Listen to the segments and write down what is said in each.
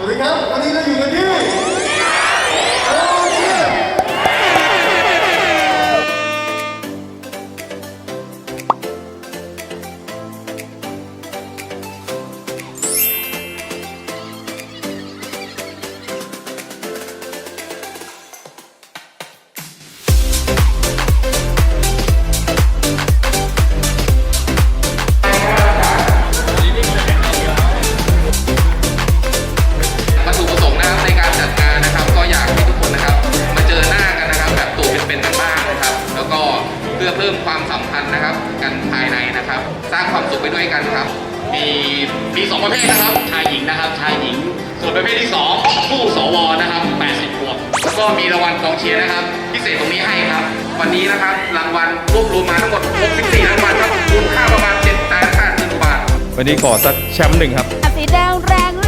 สวัสดีครับ วันนี้เราอยู่กันที่ ความสัมพันธ์นะครับ กันภายในนะครับ สร้างความสุขไปด้วยกันครับ มีมีสองประเภทนะครับ ชายหญิงนะครับ ชายหญิง ส่วนประเภทที่สองผู้สวนะครับ80บวกแล้วก็มีรางวัลกองเชียร์นะครับ พิเศษตรงนี้ให้ครับ วันนี้นะครับรางวัลรวบรวมมาทั้งหมด 64 รางวัลครับมูลค่าประมาณ7แสน8หมื่นกว่าบาท วันนี้ขอสักแชมป์หนึ่งครับ สีแดงแรงฤทธิ์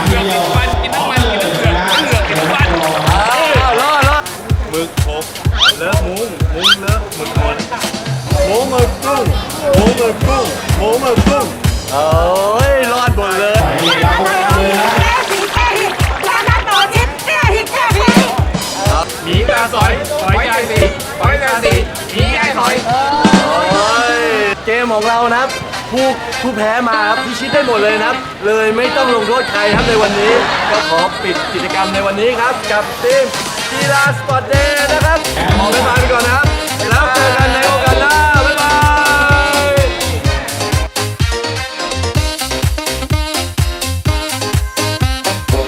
มูหมึกกุ้งหมูหมึกกุ้งโอ้ยรอดหมดเลยหมีกาสอยสอยกาสีสอยกาสีหมีกาสอยโอ้ยเกมของเรานะครับผู้ผู้แพ้มาครับพิชิตได้หมดเลยนะครับ เลยไม่ต้องลงโทษใครครับในวันนี้ ก็ขอปิดกิจกรรมในวันนี้ครับ กับทีมกีฬาสปอร์ตเดย์นะครับ